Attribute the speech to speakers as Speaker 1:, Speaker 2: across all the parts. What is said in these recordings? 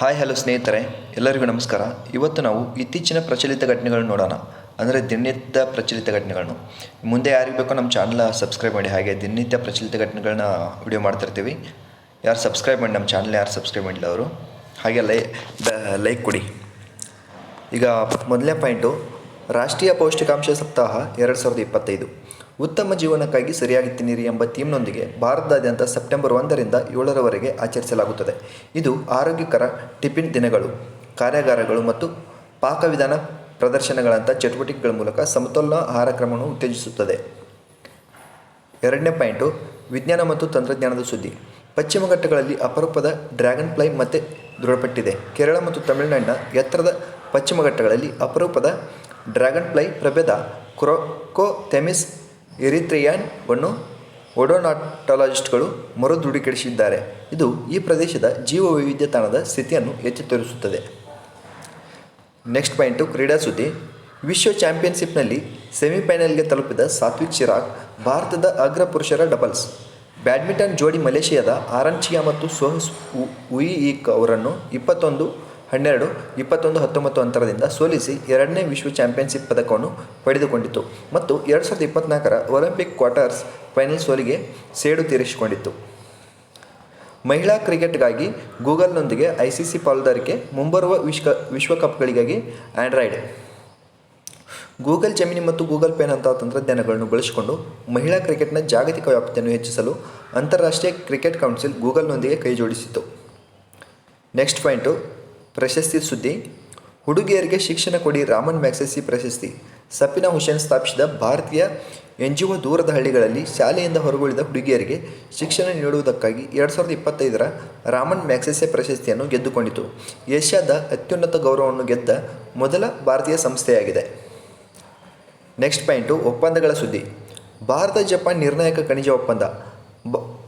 Speaker 1: Hi hello ಸ್ನೇಹಿತರೆ, ಎಲ್ಲರಿಗೂ ನಮಸ್ಕಾರ. ಇವತ್ತು ನಾವು ಇತ್ತೀಚಿನ ಪ್ರಚಲಿತ ಘಟನೆಗಳನ್ನು ನೋಡೋಣ. ಅಂದರೆ ದಿನನಿತ್ಯ ಪ್ರಚಲಿತ ಘಟನೆಗಳನ್ನು ಮುಂದೆ ಯಾರಿಗೆ ಬೇಕೋ ನಮ್ಮ ಚಾನಲ್ ಸಬ್ಸ್ಕ್ರೈಬ್ ಮಾಡಿ. ಹಾಗೆ ದಿನನಿತ್ಯ ಪ್ರಚಲಿತ ಘಟನೆಗಳನ್ನ ವಿಡಿಯೋ ಮಾಡ್ತಿರ್ತೀವಿ. ಯಾರು ಸಬ್ಸ್ಕ್ರೈಬ್ ಮಾಡಿ ನಮ್ಮ ಚಾನಲ್ ಯಾರು ಸಬ್ಸ್ಕ್ರೈಬ್ ಮಾಡಿಲ್ಲ ಅವರು, ಹಾಗೆ ಲೈ ಲೈಕ್ ಕೊಡಿ. ಈಗ ಮೊದಲನೇ ಪಾಯಿಂಟು ರಾಷ್ಟ್ರೀಯ ಪೌಷ್ಟಿಕಾಂಶ ಸಪ್ತಾಹ ಎರಡು ಸಾವಿರದ ಇಪ್ಪತ್ತೈದು. ಉತ್ತಮ ಜೀವನಕ್ಕಾಗಿ ಸರಿಯಾಗಿ ತಿನ್ನಿರಿ ಎಂಬ ಥೀಮ್ನೊಂದಿಗೆ ಭಾರತದಾದ್ಯಂತ ಸೆಪ್ಟೆಂಬರ್ ಒಂದರಿಂದ ಏಳರವರೆಗೆ ಆಚರಿಸಲಾಗುತ್ತದೆ. ಇದು ಆರೋಗ್ಯಕರ ಟಿಫಿನ್ ದಿನಗಳು, ಕಾರ್ಯಾಗಾರಗಳು ಮತ್ತು ಪಾಕವಿಧಾನ ಪ್ರದರ್ಶನಗಳಂಥ ಚಟುವಟಿಕೆಗಳ ಮೂಲಕ ಸಮತೋಲನ ಆಹಾರ ಕ್ರಮವನ್ನು ಉತ್ತೇಜಿಸುತ್ತದೆ. ಎರಡನೇ ಪಾಯಿಂಟು, ವಿಜ್ಞಾನ ಮತ್ತು ತಂತ್ರಜ್ಞಾನದ ಸುದ್ದಿ. ಪಶ್ಚಿಮ ಘಟ್ಟಗಳಲ್ಲಿ ಅಪರೂಪದ ಡ್ರ್ಯಾಗನ್ ಫ್ಲೈ ಮತ್ತೆ ದೃಢಪಟ್ಟಿದೆ. ಕೇರಳ ಮತ್ತು ತಮಿಳುನಾಡಿನ ಎತ್ತರದ ಪಶ್ಚಿಮ ಘಟ್ಟಗಳಲ್ಲಿ ಅಪರೂಪದ ಡ್ರ್ಯಾಗನ್ ಫ್ಲೈ ಪ್ರಭೇದ ಕ್ರೋಕೋಥೆಮಿಸ್ ಎರಿತ್ರಿಯಾನ್ವನ್ನು ಒಡೋನಾಟೊಲಾಜಿಸ್ಟ್ಗಳು ಮರು ದೃಢೀಕರಿಸಿದ್ದಾರೆ ಇದು ಈ ಪ್ರದೇಶದ ಜೀವ ವೈವಿಧ್ಯ ತಾಣದ ಸ್ಥಿತಿಯನ್ನು ಎತ್ತಿ ತೋರಿಸುತ್ತದೆ ನೆಕ್ಸ್ಟ್ ಪಾಯಿಂಟು, ಕ್ರೀಡಾ ಸುದ್ದಿ. ವಿಶ್ವ ಚಾಂಪಿಯನ್ಶಿಪ್ನಲ್ಲಿ ಸೆಮಿಫೈನಲ್ಗೆ ತಲುಪಿದ ಸಾತ್ವಿಕ್ ಚಿರಾಗ್, ಭಾರತದ ಅಗ್ರ ಪುರುಷರ ಡಬಲ್ಸ್. ಬ್ಯಾಡ್ಮಿಂಟನ್ ಜೋಡಿ ಮಲೇಷಿಯಾದ ಆರಂಚಿಯಾ ಮತ್ತು ಸೋಹಸ್ ಉಯಿಕ್ ಅವರನ್ನು ಇಪ್ಪತ್ತೊಂದು ಹನ್ನೆರಡು, ಇಪ್ಪತ್ತೊಂದು, ಹತ್ತೊಂಬತ್ತು ಅಂತರದಿಂದ ಸೋಲಿಸಿ ಎರಡನೇ ವಿಶ್ವ ಚಾಂಪಿಯನ್ಶಿಪ್ ಪದಕವನ್ನು ಪಡೆದುಕೊಂಡಿತು ಮತ್ತು ಎರಡು ಸಾವಿರದ ಇಪ್ಪತ್ನಾಲ್ಕರ ಒಲಿಂಪಿಕ್ ಕ್ವಾರ್ಟರ್ಸ್ ಫೈನಲ್ ಸೋಲಿಗೆ ಸೇಡು ತೀರಿಸಿಕೊಂಡಿತ್ತು ಮಹಿಳಾ ಕ್ರಿಕೆಟ್ಗಾಗಿ ಗೂಗಲ್ನೊಂದಿಗೆ ಐ ಸಿ ಸಿ ಪಾಲುದಾರಿಕೆ, ಮುಂಬರುವ ವಿಶ್ವ ವಿಶ್ವಕಪ್ಗಳಿಗಾಗಿ ಆಂಡ್ರಾಯ್ಡ್. ಗೂಗಲ್ ಜಮೀನಿ ಮತ್ತು ಗೂಗಲ್ ಪೇನಂತಹ ತಂತ್ರಜ್ಞಾನಗಳನ್ನು ಬಳಸಿಕೊಂಡು ಮಹಿಳಾ ಕ್ರಿಕೆಟ್ನ ಜಾಗತಿಕ ವ್ಯಾಪ್ತಿಯನ್ನು ಹೆಚ್ಚಿಸಲು ಅಂತಾರಾಷ್ಟ್ರೀಯ ಕ್ರಿಕೆಟ್ ಕೌನ್ಸಿಲ್ ಗೂಗಲ್ನೊಂದಿಗೆ ಕೈಜೋಡಿಸಿತು. ನೆಕ್ಸ್ಟ್ ಪಾಯಿಂಟು ಪ್ರಶಸ್ತಿ ಸುದ್ದಿ, ಹುಡುಗಿಯರಿಗೆ ಶಿಕ್ಷಣ ಕೊಡಿ ರಾಮನ್ ಮ್ಯಾಗ್ಸೆಸಿ ಪ್ರಶಸ್ತಿ ಸಫಿನಾ ಹುಸೇನ್ ಸ್ಥಾಪಿಸಿದ ಭಾರತೀಯ ಎನ್ ಜಿ ಒ ದೂರದ ಹಳ್ಳಿಗಳಲ್ಲಿ ಶಾಲೆಯಿಂದ ಹೊರಗುಳಿದ ಹುಡುಗಿಯರಿಗೆ ಶಿಕ್ಷಣ ನೀಡುವುದಕ್ಕಾಗಿ ಎರಡು ಸಾವಿರದ ಇಪ್ಪತ್ತೈದರ ರಾಮನ್ ಮ್ಯಾಕ್ಸೆಸೆ ಪ್ರಶಸ್ತಿಯನ್ನು ಗೆದ್ದುಕೊಂಡಿತು. ಏಷ್ಯಾದ ಅತ್ಯುನ್ನತ ಗೌರವವನ್ನು ಗೆದ್ದ ಮೊದಲ ಭಾರತೀಯ ಸಂಸ್ಥೆಯಾಗಿದೆ. ನೆಕ್ಸ್ಟ್ ಪಾಯಿಂಟು, ಒಪ್ಪಂದಗಳ ಸುದ್ದಿ. ಭಾರತ, ಜಪಾನ್ ನಿರ್ಣಾಯಕ ಖನಿಜ ಒಪ್ಪಂದ.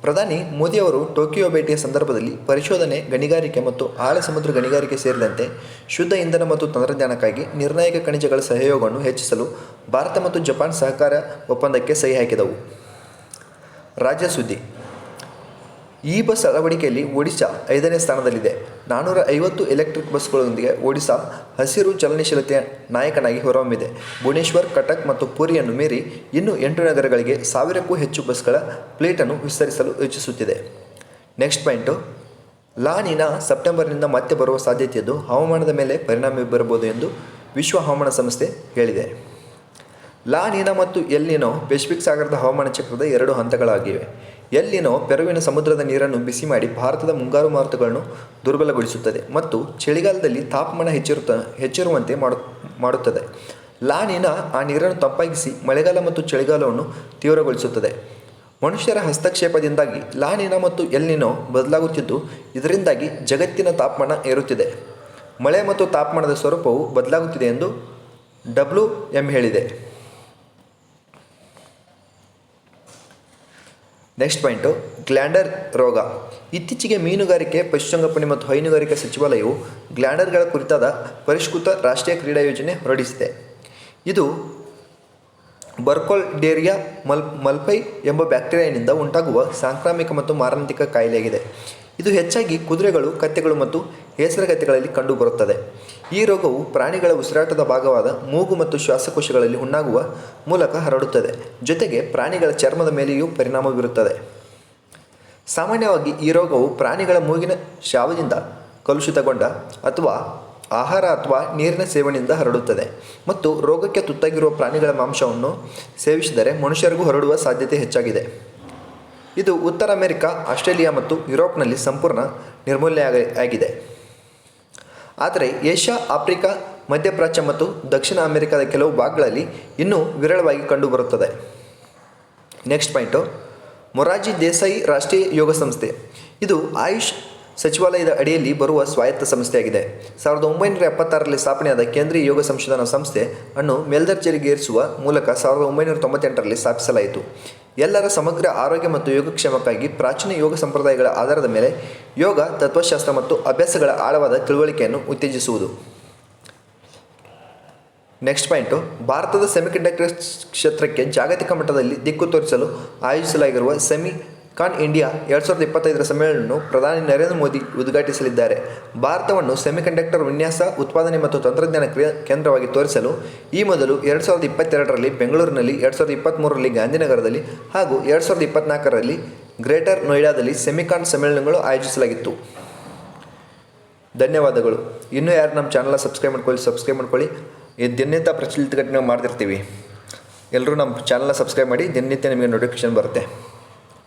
Speaker 1: ಪ್ರಧಾನಿ ಮೋದಿಯವರು ಟೋಕಿಯೋ ಭೇಟಿಯ ಸಂದರ್ಭದಲ್ಲಿ ಪರಿಶೋಧನೆ, ಗಣಿಗಾರಿಕೆ ಮತ್ತು ಆಳ ಸಮುದ್ರ ಗಣಿಗಾರಿಕೆ ಸೇರಿದಂತೆ ಶುದ್ಧ ಇಂಧನ ಮತ್ತು ತಂತ್ರಜ್ಞಾನಕ್ಕಾಗಿ ನಿರ್ಣಾಯಕ ಖನಿಜಗಳ ಸಹಯೋಗವನ್ನು ಹೆಚ್ಚಿಸಲು ಭಾರತ ಮತ್ತು ಜಪಾನ್ ಸಹಕಾರ ಒಪ್ಪಂದಕ್ಕೆ ಸಹಿ ಹಾಕಿದವು. ರಾಜ್ಯ ಸುದ್ದಿ. ಈ ಬಸ್ ಅಳವಡಿಕೆಯಲ್ಲಿ ಒಡಿಶಾ ಐದನೇ ಸ್ಥಾನದಲ್ಲಿದೆ. ನಾನ್ನೂರ ಐವತ್ತು ಎಲೆಕ್ಟ್ರಿಕ್ ಬಸ್ಗಳೊಂದಿಗೆ ಒಡಿಶಾ ಹಸಿರು ಚಲನಶೀಲತೆಯ ನಾಯಕನಾಗಿ ಹೊರಹೊಮ್ಮಿದೆ. ಭುವನೇಶ್ವರ್, ಕಟಕ್ ಮತ್ತು ಪುರಿಯನ್ನು ಮೀರಿ ಇನ್ನೂ ಎಂಟು ನಗರಗಳಿಗೆ ಸಾವಿರಕ್ಕೂ ಹೆಚ್ಚು ಬಸ್ಗಳ ಪ್ಲೇಟನ್ನು ವಿಸ್ತರಿಸಲು ಯೋಚಿಸುತ್ತಿದೆ. ನೆಕ್ಸ್ಟ್ ಪಾಯಿಂಟು ಲಾನಿನ ಸೆಪ್ಟೆಂಬರ್ನಿಂದ ಮತ್ತೆ ಬರುವ ಸಾಧ್ಯತೆಯಿದ್ದು ಹವಾಮಾನದ ಮೇಲೆ ಪರಿಣಾಮ ಬೀರಬಹುದು ಎಂದು ವಿಶ್ವ ಹವಾಮಾನ ಸಂಸ್ಥೆ ಹೇಳಿದೆ. ಲಾನಿನ ನೀನಾ ಮತ್ತು ಎಲ್ ನಿನೋ ಪೆಸಿಫಿಕ್ ಸಾಗರದ ಹವಾಮಾನ ಚಕ್ರದ ಎರಡು ಹಂತಗಳಾಗಿವೆ. ಎಲ್ ನಿನೋ ಪೆರುವಿನ ಸಮುದ್ರದ ನೀರನ್ನು ಬಿಸಿ ಮಾಡಿ ಭಾರತದ ಮುಂಗಾರು ಮಾರುತಗಳನ್ನು ದುರ್ಬಲಗೊಳಿಸುತ್ತದೆ ಮತ್ತು ಚಳಿಗಾಲದಲ್ಲಿ ತಾಪಮಾನ ಹೆಚ್ಚಿರುತ್ತ, ಹೆಚ್ಚಿರುವಂತೆ ಮಾಡು, ಮಾಡುತ್ತದೆ. ಲಾನಿನ ಆ ನೀರನ್ನು ತಂಪಾಗಿಸಿ ಮಳೆಗಾಲ ಮತ್ತು ಚಳಿಗಾಲವನ್ನು ತೀವ್ರಗೊಳಿಸುತ್ತದೆ. ಮನುಷ್ಯರ ಹಸ್ತಕ್ಷೇಪದಿಂದಾಗಿ ಲಾನಿನ ಮತ್ತು ಎಲ್ಲಿನೋ ಬದಲಾಗುತ್ತಿದ್ದು, ಇದರಿಂದಾಗಿ ಜಗತ್ತಿನ ತಾಪಮಾನ ಏರುತ್ತಿದೆ. ಮಳೆ ಮತ್ತು ತಾಪಮಾನದ ಸ್ವರೂಪವು ಬದಲಾಗುತ್ತಿದೆ ಎಂದು ಡಬ್ಲ್ಯೂ ಎಂ ಹೇಳಿದೆ. ನೆಕ್ಸ್ಟ್ ಪಾಯಿಂಟು ಗ್ಲ್ಯಾಂಡರ್ ರೋಗ. ಇತ್ತೀಚೆಗೆ ಮೀನುಗಾರಿಕೆ, ಪಶುಸಂಗೋಪನೆ ಮತ್ತು ಹೈನುಗಾರಿಕೆ ಸಚಿವಾಲಯವು ಗ್ಲ್ಯಾಂಡರ್ಗಳ ಕುರಿತಾದ ಪರಿಷ್ಕೃತ ರಾಷ್ಟ್ರೀಯ ಕ್ರೀಡಾ ಯೋಜನೆ ಹೊರಡಿಸಿದೆ. ಇದು ಬರ್ಕೋಲ್ಡೇರಿಯಾ ಮಲ್, ಮಲ್ಪೈ ಎಂಬ ಬ್ಯಾಕ್ಟೀರಿಯಾನಿಂದ ಉಂಟಾಗುವ ಸಾಂಕ್ರಾಮಿಕ ಮತ್ತು ಮಾರಣಾಂತಿಕ ಕಾಯಿಲೆಯಾಗಿದೆ. ಇದು ಹೆಚ್ಚಾಗಿ ಕುದುರೆಗಳು, ಕತ್ತೆಗಳು ಮತ್ತು ಹೇಸರಗತ್ತೆಗಳಲ್ಲಿ ಕಂಡುಬರುತ್ತದೆ. ಈ ರೋಗವು ಪ್ರಾಣಿಗಳ ಉಸಿರಾಟದ ಭಾಗವಾದ ಮೂಗು ಮತ್ತು ಶ್ವಾಸಕೋಶಗಳಲ್ಲಿ ಹುಣ್ಣಾಗುವ ಮೂಲಕ ಹರಡುತ್ತದೆ. ಜೊತೆಗೆ ಪ್ರಾಣಿಗಳ ಚರ್ಮದ ಮೇಲೆಯೂ ಪರಿಣಾಮ ಬೀರುತ್ತದೆ ಸಾಮಾನ್ಯವಾಗಿ ಈ ರೋಗವು ಪ್ರಾಣಿಗಳ ಮೂಗಿನ ಶಾವದಿಂದ ಕಲುಷಿತಗೊಂಡ ಅಥವಾ ಆಹಾರ ಅಥವಾ ನೀರಿನ ಸೇವನೆಯಿಂದ ಹರಡುತ್ತದೆ. ಮತ್ತು ರೋಗಕ್ಕೆ ತುತ್ತಾಗಿರುವ ಪ್ರಾಣಿಗಳ ಮಾಂಸವನ್ನು ಸೇವಿಸಿದರೆ ಮನುಷ್ಯರಿಗೂ ಹರಡುವ ಸಾಧ್ಯತೆ ಹೆಚ್ಚಾಗಿದೆ. ಇದು ಉತ್ತರ ಅಮೆರಿಕ, ಆಸ್ಟ್ರೇಲಿಯಾ ಮತ್ತು ಯುರೋಪ್ನಲ್ಲಿ ಸಂಪೂರ್ಣ ನಿರ್ಮೂಲನೆ ಆಗಿದೆ. ಆದರೆ ಏಷ್ಯಾ, ಆಫ್ರಿಕಾ, ಮಧ್ಯಪ್ರಾಚ್ಯ ಮತ್ತು ದಕ್ಷಿಣ ಅಮೆರಿಕದ ಕೆಲವು ಭಾಗಗಳಲ್ಲಿ ಇನ್ನೂ ವಿರಳವಾಗಿ ಕಂಡುಬರುತ್ತದೆ. ನೆಕ್ಸ್ಟ್ ಪಾಯಿಂಟು ಮೊರಾರ್ಜಿ ದೇಸಾಯಿ ರಾಷ್ಟ್ರೀಯ ಯೋಗ ಸಂಸ್ಥೆ. ಇದು ಆಯುಷ್ ಸಚಿವಾಲಯದ ಅಡಿಯಲ್ಲಿ ಬರುವ ಸ್ವಾಯತ್ತ ಸಂಸ್ಥೆಯಾಗಿದೆ. ಸಾವಿರದ ಒಂಬೈನೂರ ಎಪ್ಪತ್ತಾರರಲ್ಲಿ ಸ್ಥಾಪನೆಯಾದ ಕೇಂದ್ರೀಯ ಯೋಗ ಸಂಶೋಧನಾ ಸಂಸ್ಥೆ ಅನ್ನು ಮೇಲ್ದರ್ಜೆಗೇರಿಸುವ ಮೂಲಕ ಸಾವಿರದ ಒಂಬೈನೂರ ತೊಂಬತ್ತೆಂಟರಲ್ಲಿ ಸ್ಥಾಪಿಸಲಾಯಿತು. ಎಲ್ಲರ ಸಮಗ್ರ ಆರೋಗ್ಯ ಮತ್ತು ಯೋಗಕ್ಷೇಮಕ್ಕಾಗಿ ಪ್ರಾಚೀನ ಯೋಗ ಸಂಪ್ರದಾಯಗಳ ಆಧಾರದ ಮೇಲೆ ಯೋಗ, ತತ್ವಶಾಸ್ತ್ರ ಮತ್ತು ಅಭ್ಯಾಸಗಳ ಆಳವಾದ ತಿಳುವಳಿಕೆಯನ್ನು ಉತ್ತೇಜಿಸುವುದು. ನೆಕ್ಸ್ಟ್ ಪಾಯಿಂಟು ಭಾರತದ ಸೆಮಿಕಂಡಕ್ಟರ್ ಕ್ಷೇತ್ರಕ್ಕೆ ಜಾಗತಿಕ ಮಟ್ಟದಲ್ಲಿ ದಿಕ್ಕು ತೋರಿಸಲು ಆಯೋಜಿಸಲಾಗಿರುವ ಸೆಮಿ ಕಾನ್ ಇಂಡಿಯಾ ಎರಡು ಸಾವಿರದ ಇಪ್ಪತ್ತೈದರ ಸಮ್ಮೇಳನವನ್ನು ಪ್ರಧಾನಿ ನರೇಂದ್ರ ಮೋದಿ ಉದ್ಘಾಟಿಸಲಿದ್ದಾರೆ. ಭಾರತವನ್ನು ಸೆಮಿಕಂಡಕ್ಟರ್ ವಿನ್ಯಾಸ, ಉತ್ಪಾದನೆ ಮತ್ತು ತಂತ್ರಜ್ಞಾನ ಕೇಂದ್ರವಾಗಿ ತೋರಿಸಲು ಈ ಮೊದಲು ಎರಡು ಸಾವಿರದ ಇಪ್ಪತ್ತೆರಡರಲ್ಲಿ ಬೆಂಗಳೂರಿನಲ್ಲಿ, ಎರಡು ಸಾವಿರದ ಇಪ್ಪತ್ತ್ಮೂರರಲ್ಲಿ ಗಾಂಧಿನಗರದಲ್ಲಿ ಹಾಗೂ ಎರಡು ಸಾವಿರದ ಇಪ್ಪತ್ತ್ನಾಲ್ಕರಲ್ಲಿ ಗ್ರೇಟರ್ ನೋಯ್ಡಾದಲ್ಲಿ ಸೆಮಿಕಾನ್ ಸಮ್ಮೇಳನಗಳು ಆಯೋಜಿಸಲಾಗಿತ್ತು. ಧನ್ಯವಾದಗಳು. ಇನ್ನೂ ಯಾರು ನಮ್ಮ ಚಾನಲ್ನ ಸಬ್ಸ್ಕ್ರೈಬ್ ಮಾಡ್ಕೊಳ್ಳಿ ಸಬ್ಸ್ಕ್ರೈಬ್ ಮಾಡ್ಕೊಳ್ಳಿ. ದಿನನಿತ್ಯ ಪ್ರಚಲಿತ ಘಟನೆ ಮಾಡ್ತಿರ್ತೀವಿ. ಎಲ್ಲರೂ ನಮ್ಮ ಚಾನಲ್ನ ಸಬ್ಸ್ಕ್ರೈಬ್ ಮಾಡಿ ದಿನನಿತ್ಯ ನಿಮಗೆ ನೋಟಿಫಿಕೇಶನ್ ಬರುತ್ತೆ.